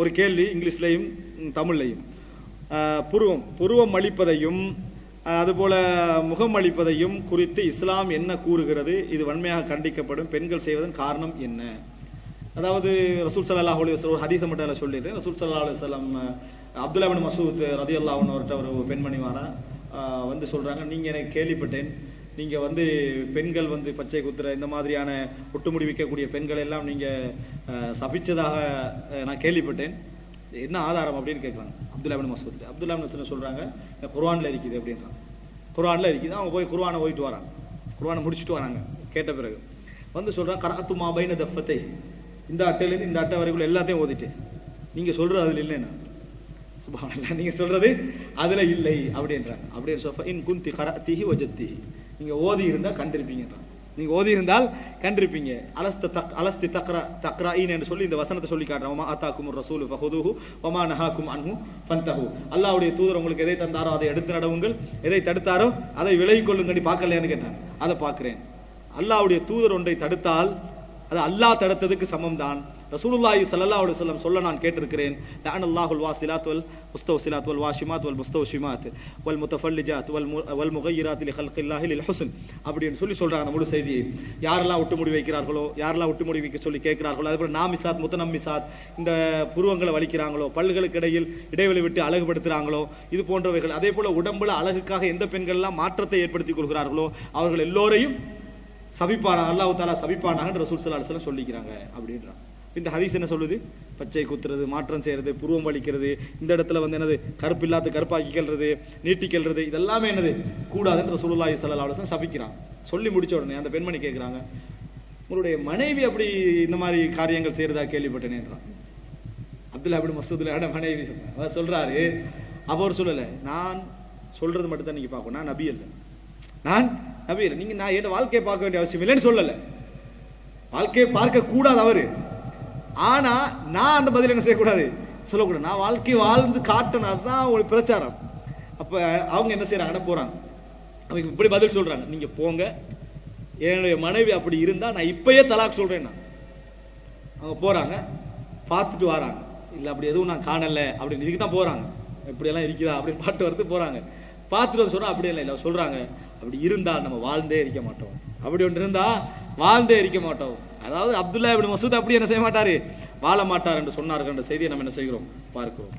ஒரு கேள்வி இங்கிலீஷ்லையும் தமிழ்லையும். புருவம். புருவம் அளிப்பதையும் அதுபோல முகம் அளிப்பதையும் குறித்து இஸ்லாம் என்ன கூறுகிறது? இது வன்மையாக கண்டிக்கப்படும். பெண்கள் செய்வதன் காரணம் என்ன? அதாவது ரசூல் சல்லாஹ் அலி வசலம் ஒரு ஹதீஸை மட்டும் சொல்லிடுது ரசூல் சல்லா அலி வல்லம் அப்துல்லா மசூத் ரதி அல்லாஹ்னவர்கிட்ட ஒரு பெண்மணி வாரா வந்து சொல்றாங்க நீங்க எனக்கு கேள்விப்பட்டேன். நீங்கள் வந்து பெண்கள் வந்து பச்சை குத்துற இந்த மாதிரியான ஒட்டுமுடி வைக்கக்கூடிய பெண்கள் எல்லாம் நீங்கள் சபிச்சதாக நான் கேள்விப்பட்டேன். என்ன ஆதாரம் அப்படின்னு கேட்குறாங்க அப்துல்லா பின் மசூத் அப்துல்லா பின் மசூத் சொல்கிறாங்க குர்வானில் இருக்குது அப்படின்றாங்க. குர்வானில் இருக்குது. அவங்க போய் குர்வானை போயிட்டு வராங்க. குர்வானை முடிச்சுட்டு வராங்க. கேட்ட பிறகு வந்து சொல்கிறாங்க கராத்து மாபைன தஃபத்தை. இந்த அட்டையிலேருந்து இந்த அட்டை வரைக்குள்ள எல்லாத்தையும் ஓதிட்டு நீங்கள் சொல்கிறது அதில் இல்லைன்னா. சுபான நீங்கள் சொல்கிறது அதில் இல்லை அப்படின்றாங்க. அப்படின்னு சொல்ல இன் குந்தி கராத்திஹி வஜத்திஹி. நீங்கள் ஓதி இருந்தால் கண்டிருப்பீங்கன்றான் நீங்கள் ஓதி இருந்தால் கண்டிருப்பீங்க. அலஸ்த தக் அலஸ்தி தக்ரா தக்ரா என்று சொல்லி இந்த வசனத்தை சொல்லி காட்டுறோம் ஒமா அத்தாக்கும் ரசூல் ஃபஹுதுஹு ஒமா நஹாக்கும் அன்ஹு ஃபன்தஹு. அல்லாஹ்வுடைய தூதர் உங்களுக்கு எதை தந்தாரோ அதை எடுத்து நடவுங்கள். எதை தடுத்தாரோ அதை விலகி கொள்ளுங்கடி பார்க்கலையான்னு கேட்டேன் அதை பார்க்குறேன். அல்லாவுடைய தூதர் ஒன்றை தடுத்தால் அது அல்லாஹ் தடுத்ததுக்கு சமம் தான் ரசூலுல்லாஹி சல்லா அலைஹி சொல்லம் சொல்ல நான் கேட்டிருக்கிறேன் லஅன அல்லாஹுல் வாசிலாத் வல் முஸ்தௌசிலாத் வல் வாஷிமாத் வல் முஸ்தௌஷிமாத் வல் முத்தஃபல்லிஜாத் வல் மு- வல் முகையிராத் இல் ஹல்க் இல்லாஹில் இல் ஹுசன் அப்படின்னு சொல்லி சொல்கிறாங்க அந்த முழு செய்தியை. யாரெல்லாம் விட்டு முடி வைக்கிறார்களோ யாரெல்லாம் விட்டு முடி வைக்க சொல்லி கேட்கிறார்களோ அதே போல நாமிசாத் முத்தநம்மிசாத் இந்த புருவங்களை வலிக்கிறாங்களோ பல்களுக்கு இடையில் இடைவெளி விட்டு அழகுபடுத்துகிறாங்களோ இது போன்றவைகள் அதே போல் உடம்புல அழகுக்காக எந்த பெண்கள்லாம் மாற்றத்தை ஏற்படுத்திக் கொள்கிறார்களோ அவர்கள் எல்லோரையும் சபிப்பானா அல்லாஹு தாலா சபிப்பானாக ரசூல் சல்லா அலுவலம் சொல்லிக்கிறாங்க அப்படின்றான் இந்த ஹதீஸ் என்ன சொல்லுது? பச்சை குத்துறது மாற்றம் செய்யறது புருவம் அளிக்கிறது இந்த இடத்துல வந்து என்னது? கருப்பு இல்லாத கருப்பாக்கிக்கிறது நீட்டிக்கிறது இதெல்லாமே என்னது? கூடாதுன்ற ரசூலுல்லாஹி ஸல்லல்லாஹு சபிக்கிறான். சொல்லி முடிச்ச உடனே அந்த பெண்மணி கேட்குறாங்க உங்களுடைய மனைவி அப்படி இந்த மாதிரி காரியங்கள் செய்யறதா கேள்விப்பட்டேனேன்றான் அப்துல்லா அப்படி மசூதுல மனைவி சொல்றாங்க? அவர் சொல்றாரு அப்ப அவர் சொல்லலை. நான் சொல்றது மட்டும் தான் நீங்க பார்க்கணும். நான் நபி இல்லை நான் நபி இல்லை. நீங்க நான் என்ன வாழ்க்கையை பார்க்க வேண்டிய அவசியம் இல்லைன்னு சொல்லலை. வாழ்க்கையை பார்க்க கூடாது அவரு. ஆனால் நான் அந்த பதில் என்ன செய்யக்கூடாது? சொல்லக்கூடாது. நான் வாழ்க்கையை வாழ்ந்து காட்டணும் அதுதான் ஒரு பிரச்சாரம். அப்போ அவங்க என்ன செய்கிறாங்கன்னா போகிறாங்க அவங்க இப்படி பதில் சொல்கிறாங்க நீங்கள் போங்க. என்னுடைய மனைவி அப்படி இருந்தால் நான் இப்பயே தலாக் சொல்கிறேன் நான். அவங்க போகிறாங்க பார்த்துட்டு வராங்க. இல்லை அப்படி எதுவும் நான் காணலை அப்படின்னு இதுக்கு தான் போகிறாங்க இப்படியெல்லாம் இருக்குதா? அப்படின்னு பாட்டு வரது போகிறாங்க பார்த்துட்டு வந்து சொன்னா அப்படி இல்லை இல்லை சொல்கிறாங்க அப்படி இருந்தால் நம்ம வாழ்ந்தே இருக்க மாட்டோம். அப்படி ஒன்று இருந்தால் வாழ்ந்தே இருக்க மாட்டோம். அதாவது அப்துல்லா இப்படி மசூத் அப்படி என்ன செய்ய மாட்டாரு? வாழ மாட்டார் என்று சொன்னார்கள் என்ற செய்தியை நம்ம என்ன செய்கிறோம்? பார்க்கிறோம்.